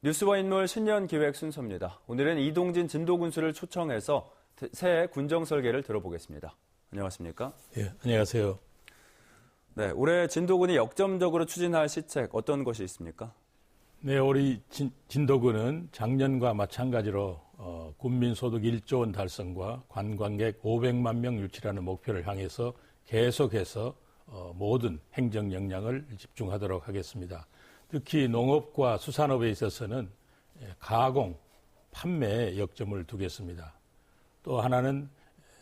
뉴스와 인물 신년 기획 순서입니다. 오늘은 이동진 진도군수를 초청해서 새해 군정 설계를 들어보겠습니다. 안녕하십니까? 예, 안녕하세요. 네, 올해 진도군이 역점적으로 추진할 시책 어떤 것이 있습니까? 네, 우리 진, 진도군은 작년과 마찬가지로 어, 국민 소득 1조 원 달성과 관광객 500만 명 유치라는 목표를 향해서 계속해서 어, 모든 행정 역량을 집중하도록 하겠습니다. 특히 농업과 수산업에 있어서는 예, 가공, 판매에 역점을 두겠습니다. 또 하나는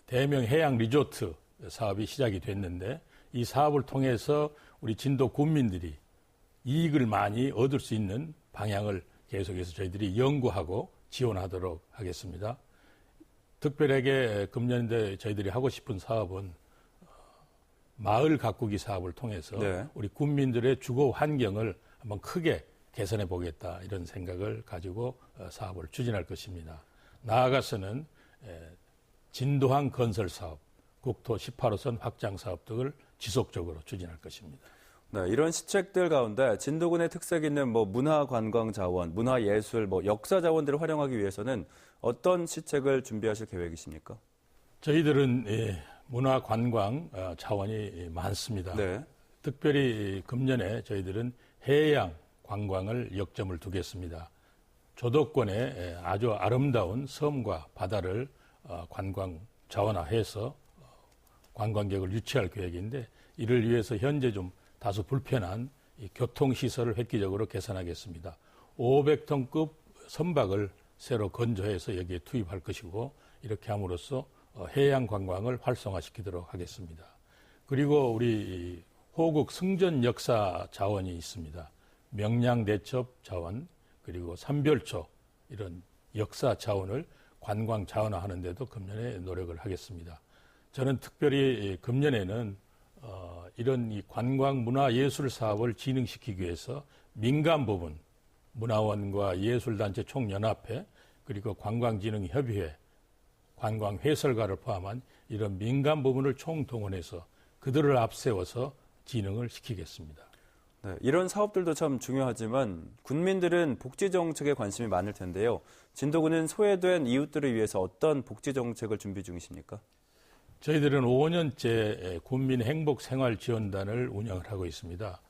대명 해양 리조트 사업이 시작이 됐는데 이 사업을 통해서 우리 진도 군민들이 이익을 많이 얻을 수 있는 방향을 계속해서 저희들이 연구하고 지원하도록 하겠습니다. 특별하게 금년에 저희들이 하고 싶은 사업은 어, 마을 가꾸기 사업을 통해서 네. 우리 국민들의 주거 환경을 한번 크게 개선해 보겠다 이런 생각을 가지고 어, 사업을 추진할 것입니다. 나아가서는 진도항 건설 사업, 국토 18호선 확장 사업 등을 지속적으로 추진할 것입니다. 네, 이런 시책들 가운데 진도군의 특색 있는 뭐 문화 관광 자원, 문화 예술, 뭐 역사 자원들을 활용하기 위해서는 어떤 시책을 준비하실 계획이십니까? 저희들은 예, 문화 관광 어, 자원이 많습니다. 네. 특별히 금년에 저희들은 해양 관광을 역점을 두겠습니다. 조덕권에 아주 아름다운 섬과 바다를 어, 관광 자원화해서 어, 관광객을 유치할 계획인데 이를 위해서 현재 좀 다소 불편한 교통시설을 획기적으로 개선하겠습니다. 500톤급 선박을 새로 건조해서 여기에 투입할 것이고 이렇게 함으로써 어, 해양 관광을 활성화시키도록 하겠습니다. 그리고 우리 호국 승전 역사 자원이 있습니다. 명량 대첩 자원 그리고 삼별초 이런 역사 자원을 관광 자원화하는 데도 금년에 노력을 하겠습니다. 저는 특별히 금년에는 어, 이런 이 관광 문화 예술 사업을 진행시키기 위해서 민간 부분 문화원과 예술단체 총연합회 그리고 관광진흥협의회 관광회설가를 포함한 이런 민간 부분을 총동원해서 그들을 앞세워서 진흥을 시키겠습니다. 네, 이런 사업들도 참 중요하지만 군민들은 복지 정책에 관심이 많을 텐데요. 진도군은 소외된 이웃들을 위해서 어떤 복지 정책을 준비 중이십니까? 저희들은 5년째 군민 행복 생활 지원단을 운영을 하고 있습니다.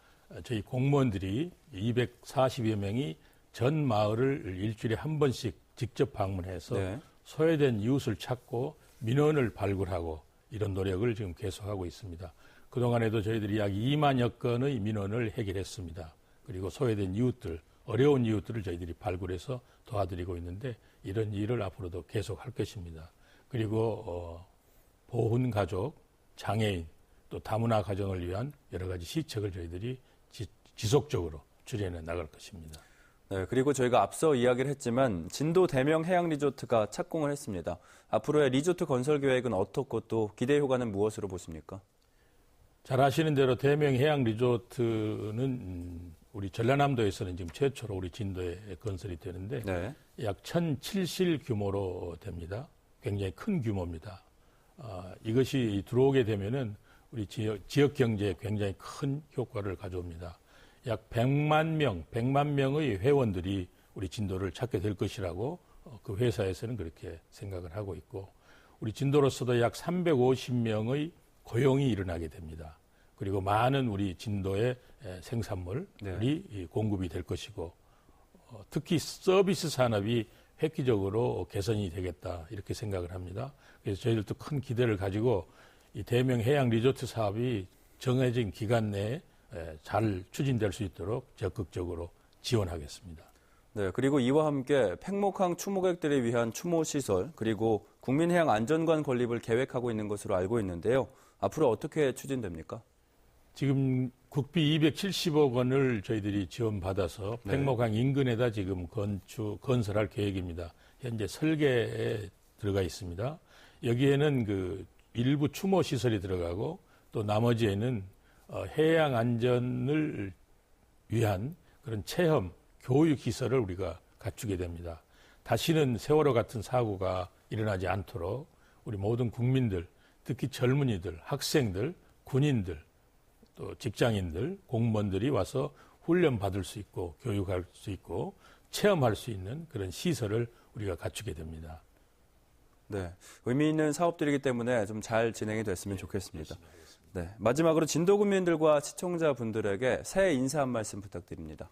저희 공무원들이 240여 명이 전 마을을 일주일에 한 번씩 직접 방문해서 네. 소외된 이웃을 찾고 민원을 발굴하고 이런 노력을 지금 계속하고 있습니다. 그동안에도 저희들이 약 2만여 건의 민원을 해결했습니다. 그리고 소외된 이웃들, 어려운 이웃들을 저희들이 발굴해서 도와드리고 있는데 이런 일을 앞으로도 계속 할 것입니다. 그리고 어, 보훈 가족, 장애인, 또 다문화 가정을 위한 여러 가지 시책을 저희들이 지, 지속적으로 추진해 나갈 것입니다. 네, 그리고 저희가 앞서 이야기를 했지만 진도 대명 해양 리조트가 착공을 했습니다. 앞으로의 리조트 건설 계획은 어떻고 또 기대 효과는 무엇으로 보십니까? 잘 아시는 대로 대명 해양 리조트는 우리 전라남도에서는 지금 최초로 우리 진도에 건설이 되는데 네. 약 1,007실 규모로 됩니다. 굉장히 큰 규모입니다. 어, 이것이 들어오게 되면은 우리 지역, 지역 경제에 굉장히 큰 효과를 가져옵니다. 약 100만 명, 100만 명의 회원들이 우리 진도를 찾게 될 것이라고 어, 그 회사에서는 그렇게 생각을 하고 있고 우리 진도로서도 약 350명의 고용이 일어나게 됩니다. 그리고 많은 우리 진도의 생산물이 네. 공급이 될 것이고 어, 특히 서비스 산업이 획기적으로 개선이 되겠다 이렇게 생각을 합니다. 그래서 저희들도 큰 기대를 가지고 이 대명 해양 리조트 사업이 정해진 기간 내에 잘 추진될 수 있도록 적극적으로 지원하겠습니다. 네, 그리고 이와 함께 팽목항 추모객들을 위한 추모 시설 그리고 국민해양 안전관 건립을 계획하고 있는 것으로 알고 있는데요. 앞으로 어떻게 추진됩니까? 지금 국비 270억 원을 저희들이 지원받아서 네. 팽목항 인근에다 지금 건축 건설할 계획입니다. 현재 설계에 들어가 있습니다. 여기에는 그 일부 추모 시설이 들어가고 또 나머지에는 어, 해양 안전을 위한 그런 체험 교육 시설을 우리가 갖추게 됩니다. 다시는 세월호 같은 사고가 일어나지 않도록 우리 모든 국민들, 특히 젊은이들, 학생들, 군인들, 또 직장인들, 공무원들이 와서 훈련 받을 수 있고 교육할 수 있고 체험할 수 있는 그런 시설을 우리가 갖추게 됩니다. 네, 의미 있는 사업들이기 때문에 좀 잘 진행이 됐으면 좋겠습니다. 네, 마지막으로 진도 구민들과 시청자분들에게 새해 인사 한 말씀 부탁드립니다.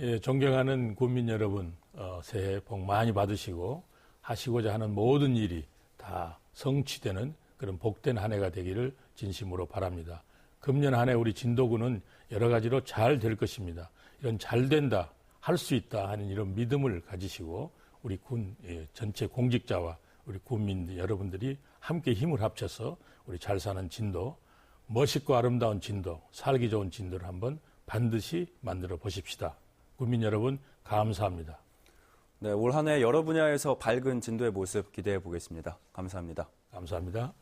예, 존경하는 국민 여러분, 어, 새해 복 많이 받으시고 하시고자 하는 모든 일이 다 성취되는 그런 복된 한 해가 되기를 진심으로 바랍니다. 금년 한 해 우리 진도군은 여러 가지로 잘 될 것입니다. 이런 잘 된다, 할 수 있다 하는 이런 믿음을 가지시고 우리 군 예, 전체 공직자와 우리 국민 여러분들이 함께 힘을 합쳐서 우리 잘 사는 진도, 멋있고 아름다운 진도, 살기 좋은 진도를 한번 반드시 만들어 보십시다. 국민 여러분, 감사합니다. 네, 올 한 해 여러 분야에서 밝은 진도의 모습 기대해 보겠습니다. 감사합니다. 감사합니다.